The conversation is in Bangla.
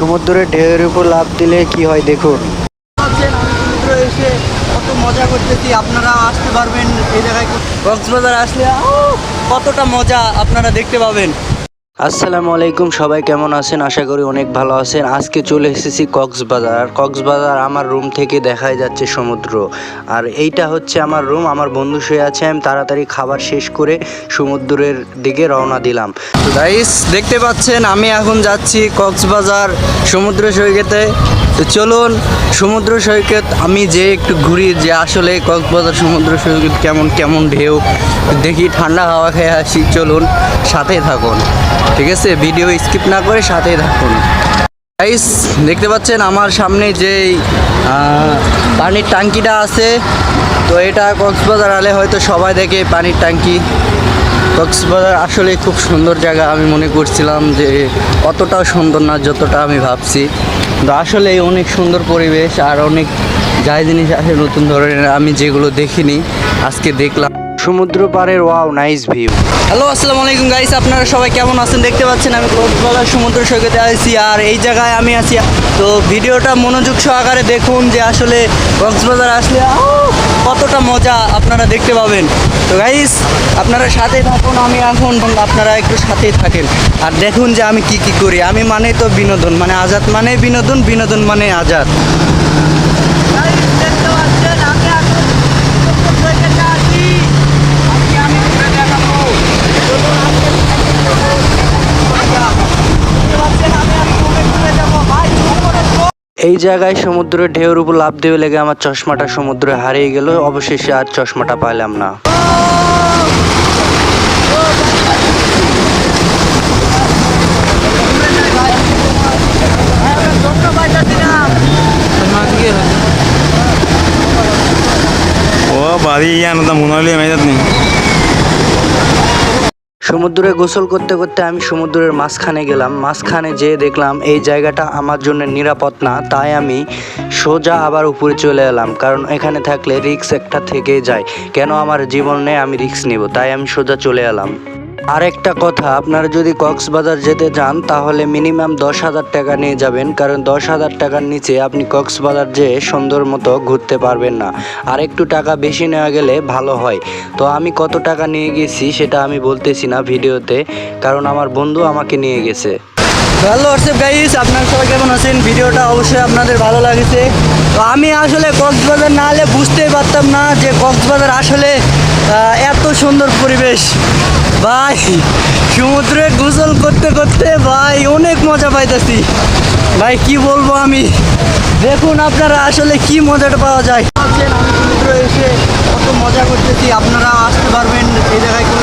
সমুদ্রের ঢেউয়ের উপর লাভ দিলে কি হয় দেখুন। সমুদ্র এসে কত মজা আপনারা আসতে পারবেন এই জায়গায় কক্সবাজার আসলে কতটা মজা আপনারা দেখতে পাবেন। আসসালামু আলাইকুম, সবাই কেমন আছেন? আশা করি অনেক ভালো আছেন। আজকে চলে এসেছি কক্সবাজার। আর কক্সবাজার আমার রুম থেকে দেখাই যাচ্ছে সমুদ্র। আর এইটা হচ্ছে আমার রুম। আমার বন্ধু শুয়ে আছে, আমি তাড়াতাড়ি খাবার শেষ করে সমুদ্রের দিকে রওনা দিলাম। তো গাইস দেখতে পাচ্ছেন, আমি এখন যাচ্ছি কক্সবাজার সমুদ্র সৈকতে। তো চলুন, সমুদ্র সৈকত, আমি যে একটু ঘুরি যে আসলে কক্সবাজার সমুদ্র সৈকত কেমন কেমন ঢেউ। দেখি ঠান্ডা হাওয়া খেয়ে আসি, চলুন সাথে থাকুন। ঠিক আছে? ভিডিও স্কিপ না করে সাথেই থাকুন। গাইস দেখতে পাচ্ছেন আমার সামনে যেই পানির ট্যাঙ্কিটা আছে, তো এটা কক্সবাজার আলে হয়তো সবাই দেখে পানির ট্যাঙ্কি। কক্সবাজার আসলে খুব সুন্দর জায়গা, আমি মনে করছিলাম যে অতটাও সুন্দর না যতটা আমি ভাবছি। তো আসলে অনেক সুন্দর পরিবেশ আর অনেক যাই জিনিস আছে নতুন ধরনের, আমি যেগুলো দেখিনি, আজকে দেখলাম। সমুদ্র পাড়ের ওয়াও, নাইস ভিউ। হ্যালো, আসসালামু আলাইকুম গাইস, আপনারা সবাই কেমন আছেন? দেখতে পাচ্ছেন আমি কক্সবাজার সমুদ্র সৈকতে আছি আর এই জায়গায় আমি আছি। তো ভিডিওটা মনোযোগ সহকারে দেখুন যে আসলে কক্সবাজার আসলে কতটা মজা আপনারা দেখতে পাবেন। তো গাইস, আপনারা সাথে থাকুন, আমি এখন আপনারা একটু সাথেই থাকেন। আর দেখুন যে আমি কি কি করি। আমি মানে তো বিনোদন মানে আজাদ মানে বিনোদন বিনোদন মানে আজাদ দেখতে পাচ্ছেন আমি এখন সমুদ্র সৈকতে আছি আজকে আমি ঘুরে দেখাবো চলুন আজকে দেখতে পাচ্ছেন আমি এখন ঘুরে ঘুরে যাব ভাই জোর করে জোর। এই জায়গায় সমুদ্রের ঢেউর উপর লাভ দেবে লেগে আমার চশমাটা সমুদ্রে হারিয়ে গেল। অবশেষে আর চশমাটা পাইলাম না। ও, বাড়ি জানো মনে হলে মেজাত নেই সমুদ্রে গোসল করতে করতে আমি সমুদ্রের মাঝখানে গেলাম। মাঝখানে যেয়ে দেখলাম এই জায়গাটা আমার জন্য নিরাপদ না, তাই আমি সোজা আবার উপরে চলে এলাম, কারণ এখানে থাকলে রিক্স একটা থেকে যায়। কেন আমার জীবনে আমি রিক্স নিব? তাই আমি সোজা চলে এলাম। আরেকটা কথা, আপনারা যদি কক্সবাজার যেতে চান, তাহলে মিনিমাম দশ হাজার টাকা নিয়ে যাবেন, কারণ দশ হাজার টাকার নিচে আপনি কক্সবাজার যেয়ে সুন্দর মতো ঘুরতে পারবেন না। আর একটু টাকা বেশি নেওয়া গেলে ভালো হয়। তো আমি কত টাকা নিয়ে গেছি সেটা আমি বলতেছি না ভিডিওতে, কারণ আমার বন্ধু আমাকে নিয়ে গেছে। হ্যালো হোয়াটসঅ্যাপ গাইস আপনারা সবাই কেমন আছেন? ভিডিওটা অবশ্যই আপনাদের ভালো লাগেছে। তো আমি আসলে কক্সবাজার না হলে বুঝতেই পারতাম না যে কক্সবাজার আসলে এত সুন্দর পরিবেশ। ভাই, সমুদ্রে গোসল করতে করতে ভাই অনেক মজা পাইতেছি। ভাই, কি বলব আমি? দেখুন আপনারা আসলে কি মজাটা পাওয়া যায়। আমি সমুদ্রে এসে কত মজা করতেছি, আপনারা আসতে পারবেন এই জায়গায় কোনো